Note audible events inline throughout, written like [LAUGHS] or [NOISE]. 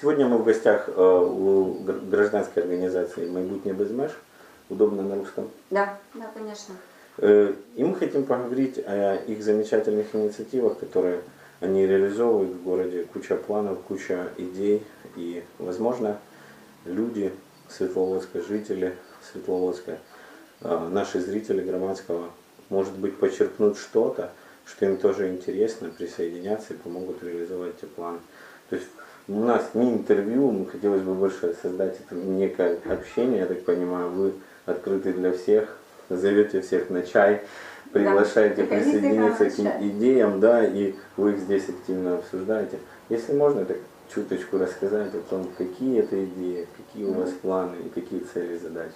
Сегодня мы в гостях э, у гр- гражданской организации «Майбутнее без меж». Удобно на русском. Да, да, конечно. Э, И мы хотим поговорить о их замечательных инициативах, которые они реализовывают в городе. Куча планов, куча идей. И, возможно, люди Светловодска, жители Светловодска, э, наши зрители Громадского, может быть, почерпнут что-то, что им тоже интересно, присоединятся и помогут реализовать эти планы. То есть у нас не интервью, но хотелось бы больше создать это некое общение, я так понимаю, вы открыты для всех, зовете всех на чай, приглашаете нам присоединиться к идеям, да, и вы их здесь активно обсуждаете. Если можно, так чуточку рассказать о том, какие это идеи, какие у вас планы и какие цели и задачи.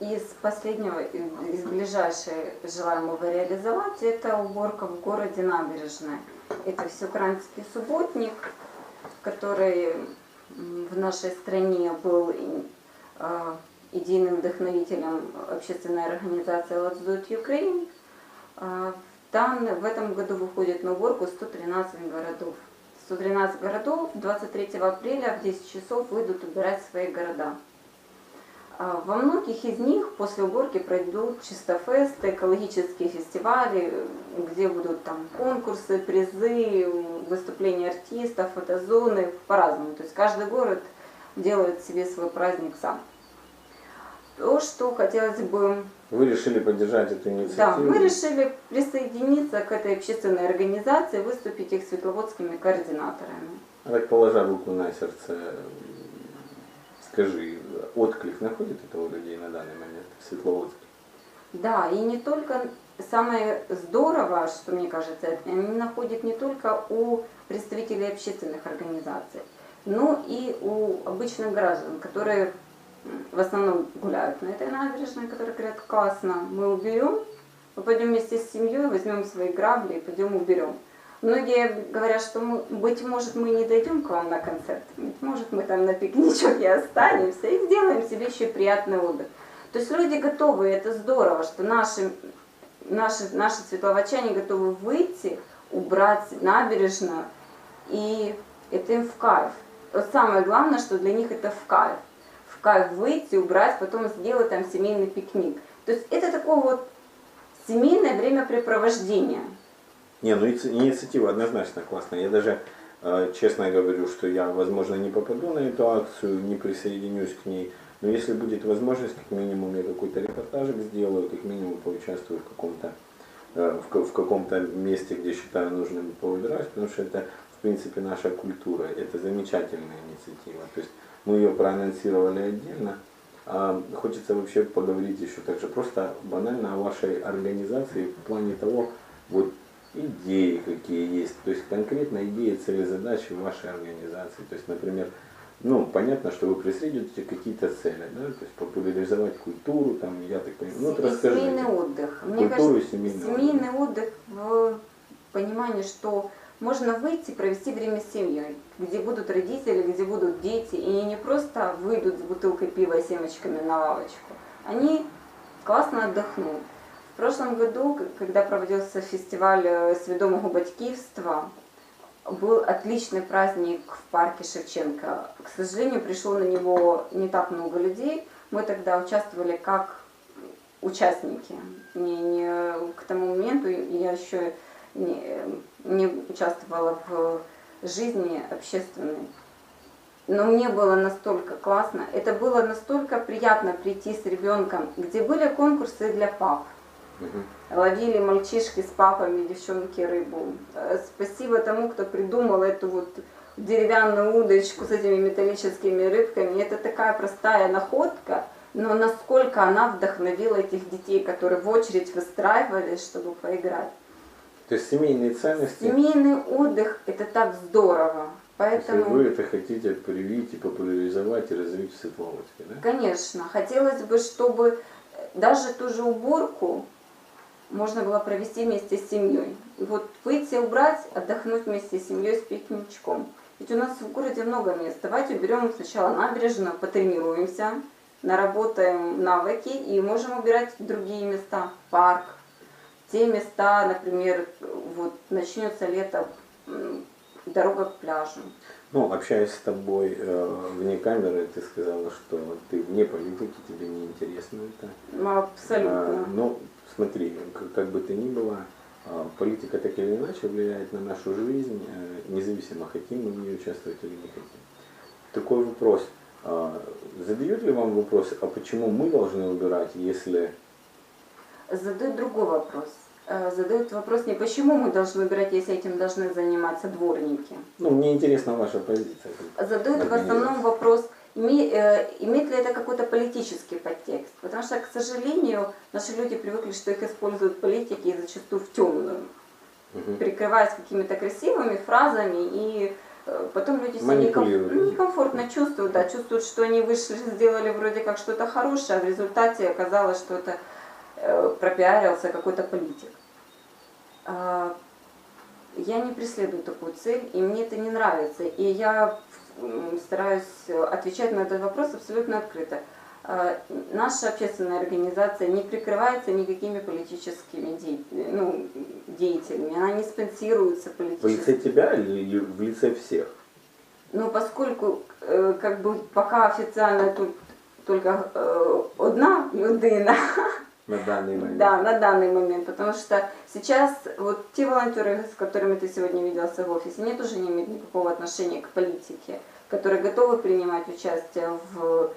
Из последнего, из ближайшей желаемого реализовать, это уборка в городе набережной. Это всеукраинский субботник, который в нашей стране был а, идейным вдохновителем общественной организации Let's Do It Ukraine. Там в этом году выходит на уборку 113 городов. 113 городов 23 апреля в 10 часов выйдут убирать свои города. А Во многих из них после уборки пройдут чистофесты, экологические фестивали, где будут там конкурсы, призы, выступления артистов, фотозоны, по-разному. То есть каждый город делает себе свой праздник сам. То, что хотелось бы Вы решили поддержать эту да, инициативу? мы решили присоединиться к этой общественной организации, выступить их светловодскими координаторами. Так положа руку на сердце, скажи, отклик находит это у людей на данный момент в Светловодске? Да, и не только самое здорово, что мне кажется, они находят не только у представителей общественных организаций, но и у обычных граждан, которые в основном гуляют на этой набережной, которые говорят, классно, мы уберем, мы пойдем вместе с семьей, возьмем свои грабли и пойдем уберем. Многие говорят, что, мы, быть может, мы не дойдем к вам на концерт, быть может, мы там на пикничке останемся и сделаем себе еще приятный отдых. То есть люди готовы, и это здорово, что наши, наши, наши светловочане готовы выйти, убрать набережную, и это им в кайф. Вот самое главное, что для них это в кайф. В кайф выйти, убрать, потом сделать там семейный пикник. То есть это такое вот семейное времяпрепровождение. Не, ну иници- инициатива однозначно классная. Я даже э, честно говорю, что я, возможно, не попаду на эту акцию, не присоединюсь к ней. Но если будет возможность, как минимум я какой-то репортажик сделаю, как минимум поучаствую в каком-то э, в каком-то месте, где считаю нужным поубирать, потому что это, в принципе, наша культура. Это замечательная инициатива. То есть мы ее проанонсировали отдельно. А хочется вообще поговорить еще также просто банально о вашей организации в плане того, вот идеи какие есть, то есть конкретно идеи, цели, задачи вашей организации. То есть, например, ну, понятно, что вы преследуете какие-то цели, да, то есть популяризовать культуру, там, я так понимаю, ну, вот расскажите. семейный отдых. Мне Культуру кажется, семейный семейный отдых в понимании, что можно выйти, провести время с семьей, где будут родители, где будут дети, и они не просто выйдут с бутылкой пива и семечками на лавочку, они классно отдохнут. В прошлом году, когда проводился фестиваль э, свідомого батьківства, был отличный праздник в парке Шевченко. К сожалению, пришло на него не так много людей. Мы тогда участвовали как участники. Не, не к тому моменту я еще не, не участвовала в жизни общественной. Но мне было настолько классно, это было настолько приятно прийти с ребенком, где были конкурсы для пап. Ловили мальчишки с папами, девчонки рыбу. Э, Спасибо тому, кто придумал эту вот деревянную удочку с этими металлическими рыбками. Это такая простая находка, но насколько она вдохновила этих детей, которые в очередь выстраивались, чтобы поиграть. То есть семейные ценности, Семейный отдых – это так здорово. если Поэтому... вы это хотите привить и популяризовать и развить в Светловодске, да? Конечно, хотелось бы, чтобы даже ту же уборку можно было провести вместе с семьей. И вот выйти, убрать, отдохнуть вместе с семьей с пикничком. Ведь у нас в городе много мест. Давайте уберем сначала набережную, потренируемся, наработаем навыки и можем убирать другие места. Парк, те места, например, вот начнется лето, дорога к пляжу. Ну, общаясь с тобой э, вне камеры, ты сказала, что ты вне политики, тебе не интересно это. Ну, Абсолютно. А, ну, смотри, как, как бы ты ни было, а, политика так или иначе влияет на нашу жизнь, э, независимо, хотим мы в ней участвовать или не хотим. Такой вопрос. А, задают ли вам вопрос, а почему мы должны убирать, если... Задают другой вопрос. Э, Задают вопрос не почему мы должны убирать, если этим должны заниматься дворники. Ну, мне интересна ваша позиция. Задают в основном вопрос, э, имеет ли это какой-то политический подтекст. Потому что, к сожалению, наши люди привыкли, что их используют политики и зачастую в темную, Мгм. прикрываясь какими-то красивыми фразами и э, Потом люди себя Манипулируют. некомфортно чувствуют, да, чувствуют, что они вышли, сделали вроде как что-то хорошее, а в результате оказалось, что это пропиарился какой-то политик. А, Я не преследую такую цель, и мне это не нравится. И я стараюсь отвечать на этот вопрос абсолютно открыто. А, Наша общественная организация не прикрывается никакими политическими де- ну, деятелями, она не спонсируется В политическими. лице тебя или в лице всех? Но поскольку э, как бы пока официально тут только э, одна людина, [LAUGHS] На данный момент. да, на данный момент, потому что сейчас вот те волонтеры, с которыми ты сегодня виделся в офисе, они тоже не имеют никакого отношения к политике, которые готовы принимать участие в,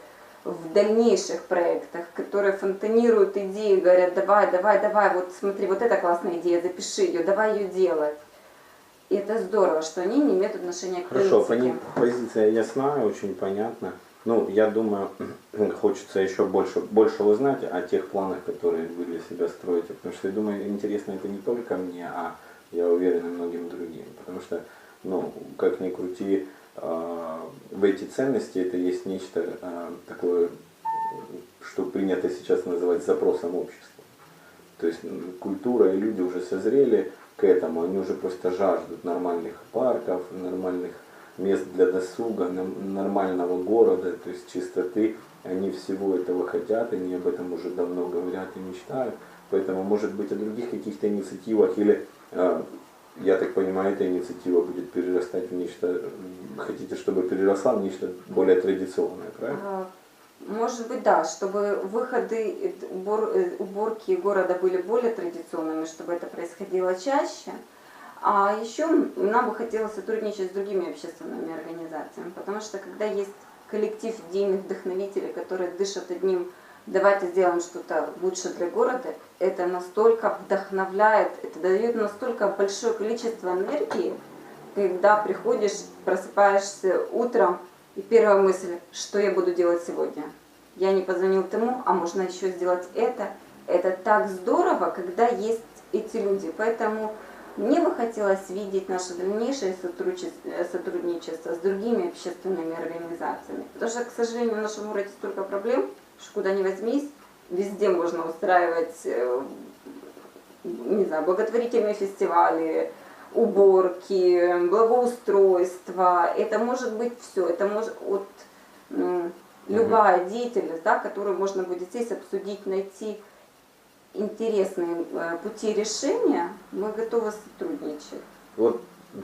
в дальнейших проектах, которые фонтанируют идеи, говорят, давай, давай, давай, вот смотри, вот эта классная идея, запиши ее, давай ее делать. И это здорово, что они не имеют отношения к Хорошо, политике. пони- позиция ясна, очень понятна. Ну, я думаю, [CLEARS THROAT] хочется еще больше, больше узнать о тех планах, которые вы для себя строите. Потому что, я думаю, интересно это не только мне, а я уверен и многим другим. Потому что, ну, как ни крути, э, в эти ценности это есть нечто э, такое, что принято сейчас называть запросом общества. То есть культура и люди уже созрели к этому, они уже просто жаждут нормальных парков, нормальных мест для досуга, нормального города, то есть чистоты. Они всего этого хотят, они об этом уже давно говорят и мечтают. Поэтому, может быть, о других каких-то инициативах или, э, я так понимаю, эта инициатива будет перерастать в нечто, хотите, чтобы переросла в нечто более традиционное, правильно? А, Может быть, да, чтобы выходы, э, уборки города были более традиционными, чтобы это происходило чаще. А еще нам бы хотелось сотрудничать с другими общественными организациями, потому что когда есть коллектив идейных вдохновителей, которые дышат одним давайте сделаем что-то лучше для города, это настолько вдохновляет, это дает настолько большое количество энергии, когда приходишь, просыпаешься утром, и первая мысль, что я буду делать сегодня? Я не позвонил тому, а можно еще сделать это. Это так здорово, когда есть эти люди. Поэтому мне бы хотелось видеть наше дальнейшее сотрудничество, сотрудничество с другими общественными организациями. Потому что, к сожалению, в нашем городе столько проблем, что куда ни возьмись, везде можно устраивать, э, не знаю, благотворительные фестивали, уборки, благоустройство. Это может быть все. Это может вот м, любая деятельность, да, которую можно будет здесь обсудить, найти интересные э, пути решения, мы готовы сотрудничать. Вот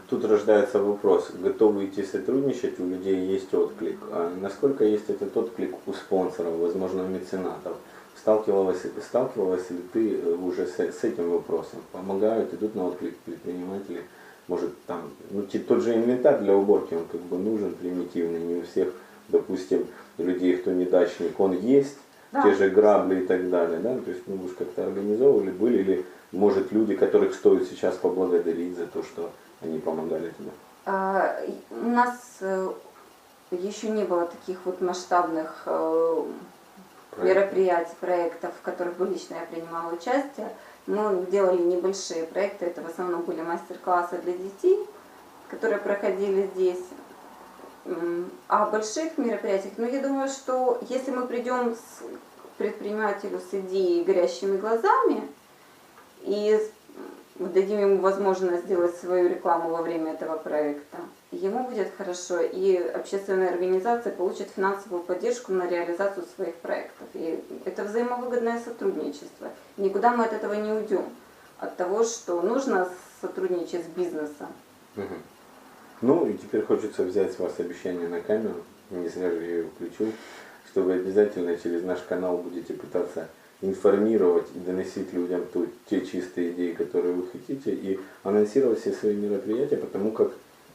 тут рождается вопрос, готовы идти сотрудничать, у людей есть отклик. А насколько есть этот отклик у спонсоров, возможно, у меценатов? Сталкивалась, сталкивалась ли ты э, уже с, с этим вопросом? Помогают, идут на отклик предприниматели? Может там, ну тот же инвентарь для уборки, он как бы нужен примитивный, не у всех, допустим, людей, кто не дачник, он есть, Да. те же грабли и так далее, да, то есть, ну, вы же как-то организовывали, были ли, может, люди, которых стоит сейчас поблагодарить за то, что они помогали тебе? А, У нас э, еще не было таких вот масштабных э, мероприятий, проектов, в которых бы лично я принимала участие. Мы делали небольшие проекты, это в основном были мастер-классы для детей, которые проходили здесь. О больших мероприятиях, ну я думаю, что если мы придем с- предпринимателю с идеей горящими глазами и дадим ему возможность сделать свою рекламу во время этого проекта, ему будет хорошо, и общественная организация получит финансовую поддержку на реализацию своих проектов. И это взаимовыгодное сотрудничество. Никуда мы от этого не уйдем. От того, что нужно сотрудничать с бизнесом. Мгм. Ну и теперь хочется взять с вас обещание на камеру, не зря же я ее включил, что вы обязательно через наш канал будете пытаться информировать и доносить людям ту, те чистые идеи, которые вы хотите, и анонсировать все свои мероприятия, потому как,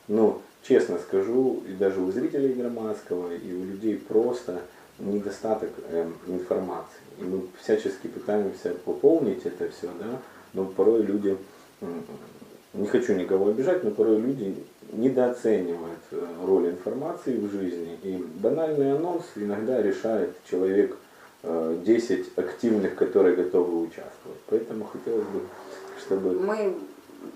ну, честно скажу, и даже у зрителей Громадского, и у людей просто недостаток эм, информации. И мы всячески пытаемся пополнить это все, да, но порой люди, не хочу никого обижать, но порой люди недооценивают э, роль информации в жизни. И банальный анонс иногда решает человек э, 10 активных, которые готовы участвовать. Поэтому хотелось бы, чтобы... Мы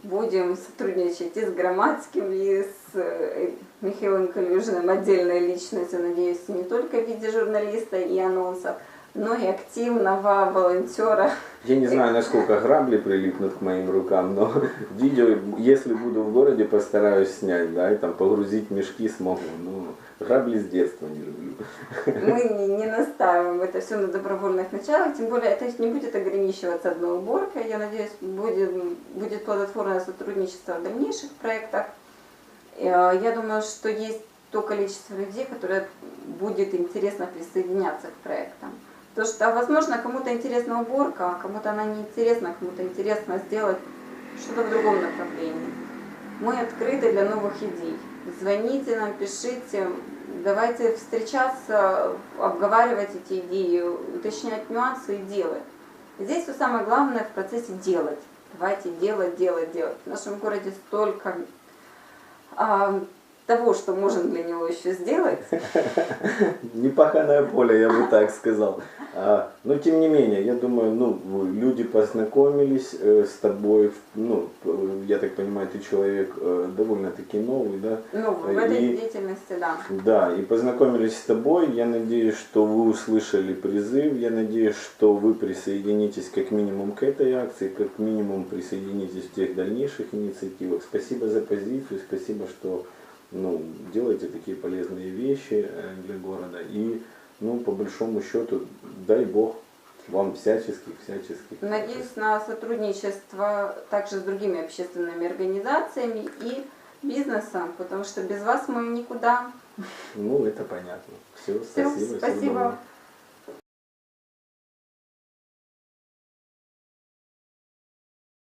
будем сотрудничать и с Громадским, и с э, Михаилом Калюжиным, отдельной личностью, надеюсь, не только в виде журналиста и анонсов, но и активного волонтера. Я не знаю, насколько грабли прилипнут к моим рукам, но [LAUGHS] видео, если буду в городе, постараюсь снять, да, и там погрузить мешки смогу. Ну, грабли с детства не люблю. Мы [LAUGHS] не, не настаиваем это все на добровольных началах, тем более это не будет ограничиваться одной уборкой. Я надеюсь, будет, будет плодотворное сотрудничество в дальнейших проектах. Э, Я думаю, что есть то количество людей, которое будет интересно присоединяться к проектам. Потому что, возможно, кому-то интересна уборка, а кому-то она не интересна, кому-то интересно сделать что-то в другом направлении. Мы открыты для новых идей. Звоните нам, пишите, давайте встречаться, обговаривать эти идеи, уточнять нюансы и делать. Здесь все самое главное в процессе делать. Давайте делать, делать, делать. В нашем городе столько а, того, что можно для него еще сделать. [LAUGHS] Непаханное поле, я бы так сказал. А, но тем не менее, я думаю, ну, люди познакомились э, с тобой, ну, я так понимаю, ты человек э, довольно-таки новый, да? Ну, в этой И- деятельности, да. Да, и познакомились с тобой. Я надеюсь, что вы услышали призыв. Я надеюсь, что вы присоединитесь как минимум к этой акции, как минимум присоединитесь в тех дальнейших инициативах. Спасибо за позицию, спасибо, что ну, делаете такие полезные вещи э, для города. И, ну, по большому счету, дай Бог вам всяческих, всяческих. Надеюсь на сотрудничество также с другими общественными организациями и бизнесом, потому что без вас мы никуда. Ну, это понятно. Все, Все, спасибо. всего спасибо. доброго.